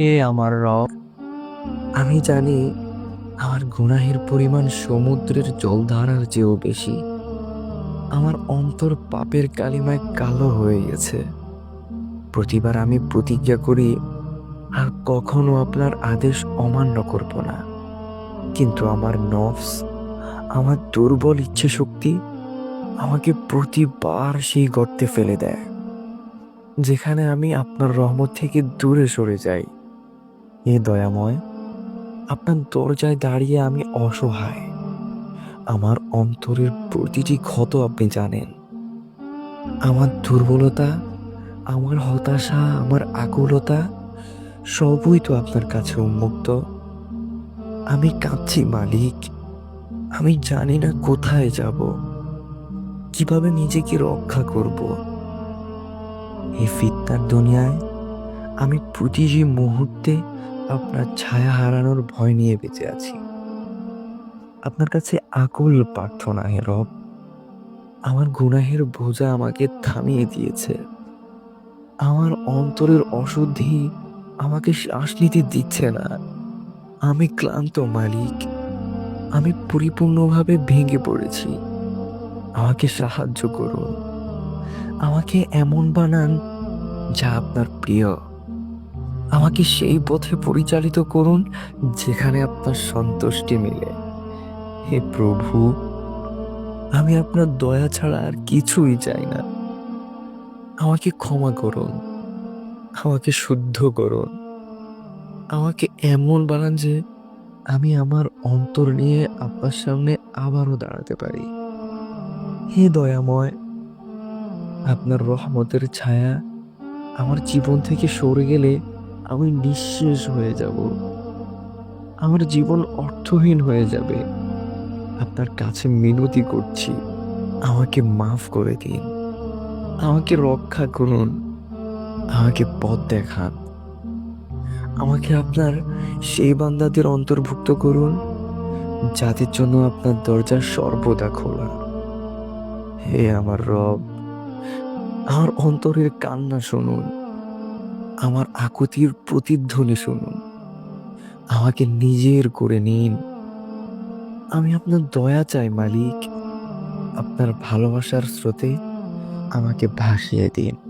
হে আমার রব? আমি জানি আমার গুনাহের পরিমাণ সমুদ্রের জলধারার চেয়েও বেশি। আমার অন্তর পাপের কালিমায় কালো হয়ে গেছে। প্রতিবার আমি প্রতিজ্ঞা করি, আর কখনো আপনার আদেশ অমান্য করব না। কিন্তু আমার নফস, আমার দুর্বল ইচ্ছে শক্তি আমাকে প্রতিবার সেই গর্তে ফেলে দেয়, যেখানে আমি আপনার রহমত থেকে দূরে সরে যাই। এ দয়াময়, আপনার দরজায় দাঁড়িয়ে আমি অসহায়। আমার অন্তরের প্রতিটি ক্ষত আপনি জানেন। আমার দুর্বলতা, আমার হতাশা, আমার আকুলতা, সবই তো আপনার কাছে উন্মুক্ত। আমি কাঁদছি, মালিক। আমি জানি না কোথায় যাব। কীভাবে নিজেকে রক্ষা করব? এই ফিতনার দুনিয়ায় আমি প্রতিটি মুহূর্তে আপনার ছায়া হারানোর ভয় নিয়ে বেঁচে আছি। আপনার কাছে আকুল প্রার্থনা হে রব। আমার গুনাহের বোঝা আমাকে থামিয়ে দিয়েছে। আমার অন্তরের অশুদ্ধি আমাকে শ্বাস নিতে দিচ্ছে না। আমি ক্লান্ত মালিক। আমি পরিপূর্ণভাবে ভেঙে পড়েছি। আমাকে সাহায্য করুন। আমাকে এমন বানান যা আপনার প্রিয়। আমাকে সেই পথে পরিচালিত করুন যেখানে আপনার সন্তুষ্টি মিলে। হে প্রভু, আমি আপনার দয়া ছাড়া আর কিছুই চাই না। আমাকে ক্ষমা করুন, আমাকে শুদ্ধ করুন। আমাকে এমন বানান যে আমি আমার অন্তর নিয়ে আপনার সামনে আবারও দাঁড়াতে পারি। হে দয়াময়, আপনার রহমতের ছায়া আমার জীবন থেকে সরে গেলে আমি নিঃশেষ হয়ে যাব। আমার জীবন অর্থহীন হয়ে যাবে। আপনার কাছে মিনতি করছি। আমাকে মাফ করে দিন। আমাকে রক্ষা করুন। আমাকে পথ দেখান। আমাকে আপনার সেই বান্দাদের অন্তর্ভুক্ত করুন, যাদের জন্য আপনার দরজা সর্বদা খোলা। হে আমার রব, আমার অন্তরের কান্না শুনুন। আমার আকুতির প্রতিধ্বনি শুনুন। আমাকে নিজের করে নিন। আমি আপনার দয়া চাই, মালিক। আপনার ভালোবাসার স্রোতে আমাকে ভাসিয়ে দিন।